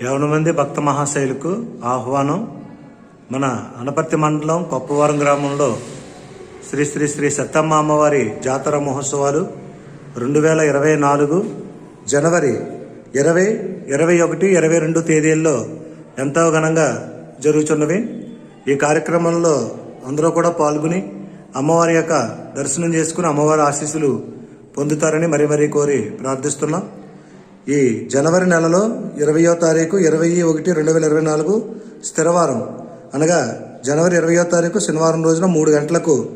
యావన మంది భక్త మహాశైలకు ఆహ్వానం మన అనపర్తి మండలం కొప్పవరం గ్రామంలో శ్రీ శ్రీ శ్రీ సత్తమ్మ అమ్మవారి జాతర మహోత్సవాలు రెండు వేల ఇరవై నాలుగు జనవరి ఇరవై ఇరవై ఒకటి ఇరవై రెండు తేదీల్లో ఎంతో ఘనంగా జరుగుతున్నవి. ఈ కార్యక్రమంలో అందరూ కూడా పాల్గొని అమ్మవారి యొక్క దర్శనం చేసుకుని అమ్మవారి ఆశీస్సులు పొందుతారని మరీ మరీ కోరి ప్రార్థిస్తున్నాం. ఈ జనవరి నెలలో ఇరవయో తారీఖు ఇరవై ఒకటి రెండు వేల ఇరవై నాలుగు స్థిరవారం. అనగా జనవరి ఇరవయో తారీఖు శనివారం రోజున మూడు గంటలకు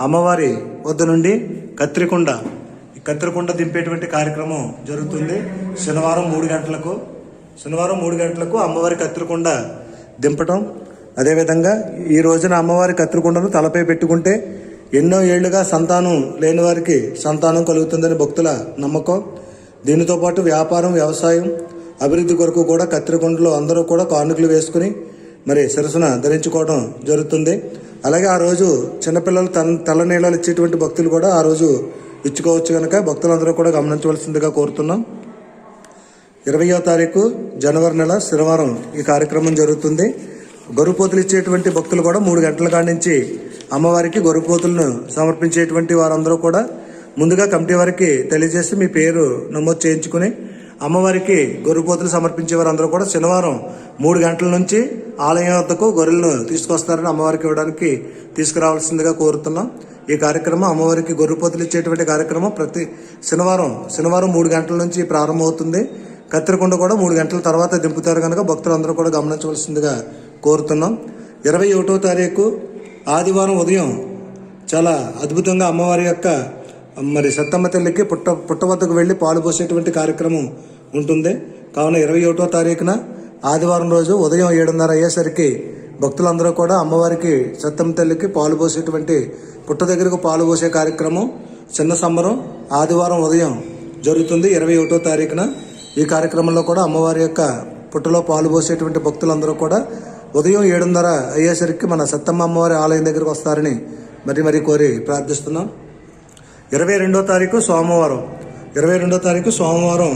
అమ్మవారి వద్ద నుండి కత్రికొండ ఈ దింపేటువంటి కార్యక్రమం జరుగుతుంది. శనివారం మూడు గంటలకు శనివారం మూడు గంటలకు అమ్మవారి కత్రికొండ దింపటం. అదేవిధంగా ఈ రోజున అమ్మవారి కత్రికొండను తలపై పెట్టుకుంటే ఎన్నో ఏళ్ళుగా సంతానం లేని వారికి సంతానం కలుగుతుందని భక్తుల నమ్మకం. దీనితో పాటు వ్యాపారం వ్యవసాయం అభివృద్ధి కొరకు కూడా కత్తిరికొండలో అందరూ కూడా కానుకలు వేసుకుని మరి సరసన ధరించుకోవడం జరుగుతుంది. అలాగే ఆ రోజు చిన్నపిల్లలు తన తల నీళ్ళలు ఇచ్చేటువంటి భక్తులు కూడా ఆ రోజు ఇచ్చుకోవచ్చు కనుక భక్తులందరూ కూడా గమనించవలసిందిగా కోరుతున్నాం. ఇరవయో తారీఖు జనవరి నెల శనివారం ఈ కార్యక్రమం జరుగుతుంది. గొర్రెపోతులు ఇచ్చేటువంటి భక్తులు కూడా మూడు గంటల కాడి నుంచి అమ్మవారికి గొర్రెపోతులను సమర్పించేటువంటి వారందరూ కూడా ముందుగా కమిటీ వారికి తెలియజేసి మీ పేరు నమోదు చేయించుకుని అమ్మవారికి గొర్రెపోతులు సమర్పించే వారందరూ కూడా శనివారం మూడు గంటల నుంచి ఆలయం వద్దకు గొర్రెలను తీసుకొస్తారని అమ్మవారికి ఇవ్వడానికి తీసుకురావాల్సిందిగా కోరుతున్నాం. ఈ కార్యక్రమం అమ్మవారికి గొర్రెపోతులు ఇచ్చేటువంటి కార్యక్రమం ప్రతి శనివారం శనివారం మూడు గంటల నుంచి ప్రారంభమవుతుంది. కత్తిరకొండ కూడా మూడు గంటల తర్వాత దింపుతారు కనుక భక్తులందరూ కూడా గమనించవలసిందిగా కోరుతున్నాం. ఇరవై ఒకటో తారీఖు ఆదివారం ఉదయం చాలా అద్భుతంగా అమ్మవారి యొక్క మరి సత్తమ్మ తల్లికి పుట్ట పుట్ట వద్దకు వెళ్ళి పాలు పోసేటువంటి కార్యక్రమం ఉంటుంది. కావున ఇరవై ఒకటో తారీఖున ఆదివారం రోజు ఉదయం ఏడున్నర అయ్యేసరికి భక్తులందరూ కూడా అమ్మవారికి సత్తమ్మ తల్లికి పాలు పోసేటువంటి పుట్ట దగ్గరకు పాలు పోసే కార్యక్రమం చిన్న సంబరం ఆదివారం ఉదయం జరుగుతుంది. ఇరవై ఒకటో తారీఖున ఈ కార్యక్రమంలో కూడా అమ్మవారి యొక్క పుట్టలో పాలు పోసేటువంటి భక్తులందరూ కూడా ఉదయం ఏడున్నర అయ్యేసరికి మన సత్తమ్మ అమ్మవారి ఆలయం దగ్గరకు వస్తారని మరి మరి కోరి ప్రార్థిస్తున్నాం. ఇరవై రెండో తారీఖు సోమవారం. ఇరవై రెండో తారీఖు సోమవారం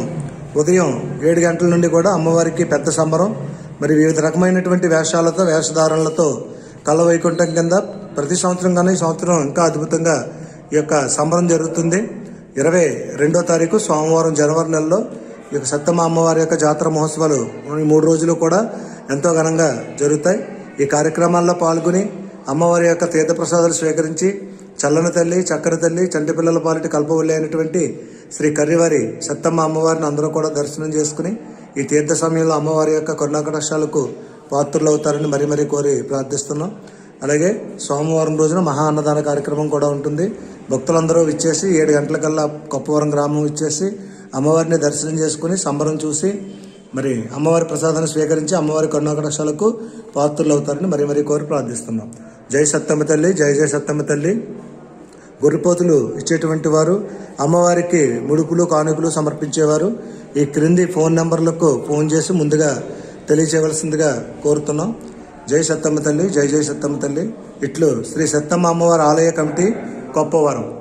ఉదయం ఏడు గంటల నుండి కూడా అమ్మవారికి పెద్ద సంబరం. మరి వివిధ రకమైనటువంటి వేషాలతో వేషధారణలతో కళ్ళ వైకుంఠం కింద ప్రతి సంవత్సరం కన్నా ఈ సంవత్సరం ఇంకా అద్భుతంగా ఈ యొక్క సంబరం జరుగుతుంది. ఇరవై రెండో తారీఖు సోమవారం జనవరి నెలలో ఈ యొక్క సత్తమ్మ అమ్మవారి యొక్క జాతర మహోత్సవాలు ఈ మూడు రోజులు కూడా ఎంతో ఘనంగా జరుగుతాయి. ఈ కార్యక్రమాల్లో పాల్గొని అమ్మవారి యొక్క తీర్థప్రసాదాలు స్వీకరించి చల్లని తల్లి చక్కెర తల్లి చంటి పిల్లల పాలిటి కల్పవల్లి అయినటువంటి శ్రీ కర్రివారి సత్తమ్మ అమ్మవారిని అందరూ కూడా దర్శనం చేసుకుని ఈ తీర్థ సమయంలో అమ్మవారి యొక్క కరుణాకటాక్షాలకు పాత్రలు అవుతారని మరీ మరీ కోరి ప్రార్థిస్తున్నాం. అలాగే సోమవారం రోజున మహా అన్నదాన కార్యక్రమం కూడా ఉంటుంది. భక్తులందరూ ఇచ్చేసి ఏడు గంటలకల్లా కొప్పవరం గ్రామం ఇచ్చేసి అమ్మవారిని దర్శనం చేసుకుని సంబరం చూసి మరి అమ్మవారి ప్రసాదాన్ని స్వీకరించి అమ్మవారి కరుణాకటాక్షాలకు పాత్రలు అవుతారని మరీ మరీ కోరి ప్రార్థిస్తున్నాం. జై సత్తమ్మ తల్లి జై జై సత్తమ్మ తల్లి. గొర్రెపోతులు ఇచ్చేటువంటి వారు అమ్మవారికి ముడుపులు కానుకలు సమర్పించేవారు. ఈ క్రింది ఫోన్ నెంబర్లకు ఫోన్ చేసి ముందుగా తెలియచేయవలసిందిగా కోరుతున్నాం. జై సత్తమ్మ తల్లి జై జై సత్తమ్మ తల్లి. ఇట్లు శ్రీ సత్తమ్మ అమ్మవారి ఆలయ కమిటీ కొప్పవరం.